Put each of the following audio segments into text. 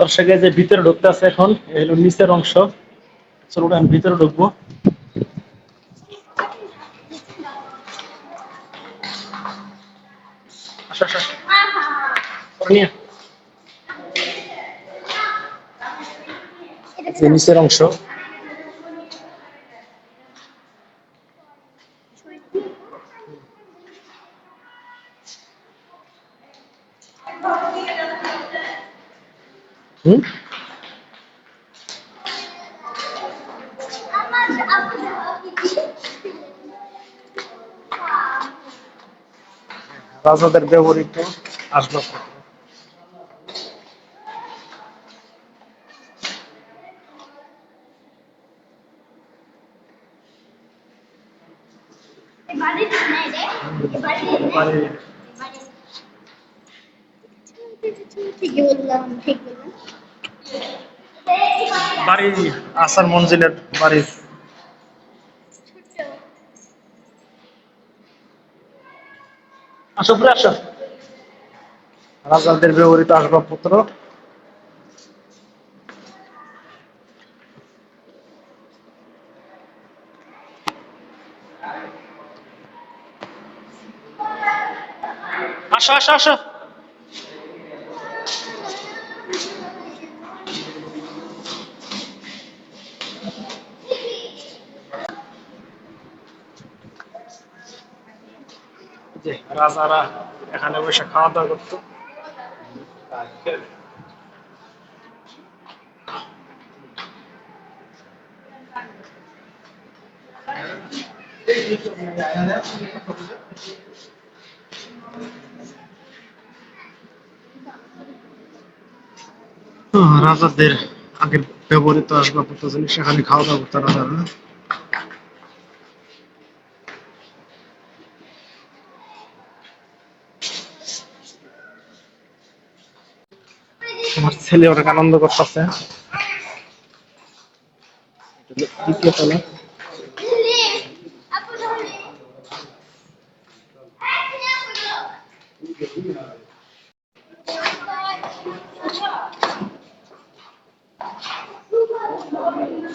দর্শকের যে ভিতরে ঢুকতে আছে এখন হলো নিচের অংশ। চলো আমি ভিতরে ঢুকবো। নিচের অংশ। হুম? রাজাদের ব্যবহৃত আসবাবপত্র বাড়ির বাড়ি আসার মঞ্জিলের বাড়ির আসো আসো। রাজাদের ব্যবহৃত আসবাবপত্র। আসো আসো আসো। যে রাজারা এখানে বসে খাওয়া দাওয়া করতো আহ, রাজাদের আগের ব্যবহৃত আসবাবপত্র জিনিস সেখানে খাওয়া দাওয়া করতে পারা যাবে না। আমার ছেলে অনেক আনন্দ করতেছে। দ্বিতীয় তলা।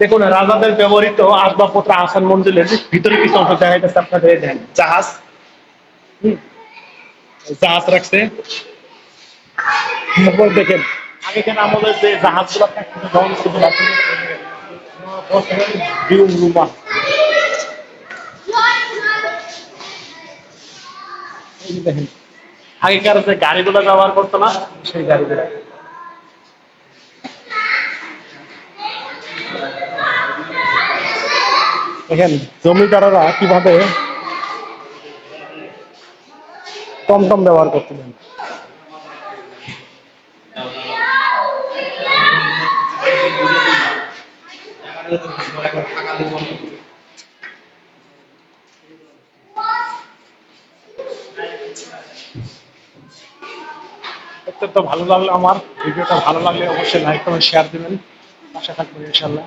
দেখুন, রাজাদের ব্যবহৃত আসবাবপত্র আসান মঞ্জিলের ভিতরে কিছু অংশ দেখা যাচ্ছে আপনাদের দেখেন, জাহাজ। জাহাজ রাখছে। দেখেন যে জাহাজগুলো আগেকার যে গাড়িগুলো ব্যবহার করতো না, সেই গাড়িগুলো। দেখেন, জমিদাররা কীভাবে টমটম ব্যবহার করতেন অত্যন্ত ভালো লাগল আমার। ভিডিওটা ভালো লাগলে অবশ্যই লাইক কমেন্ট শেয়ার দিবেন। আশা থাকব ইনশাল্লাহ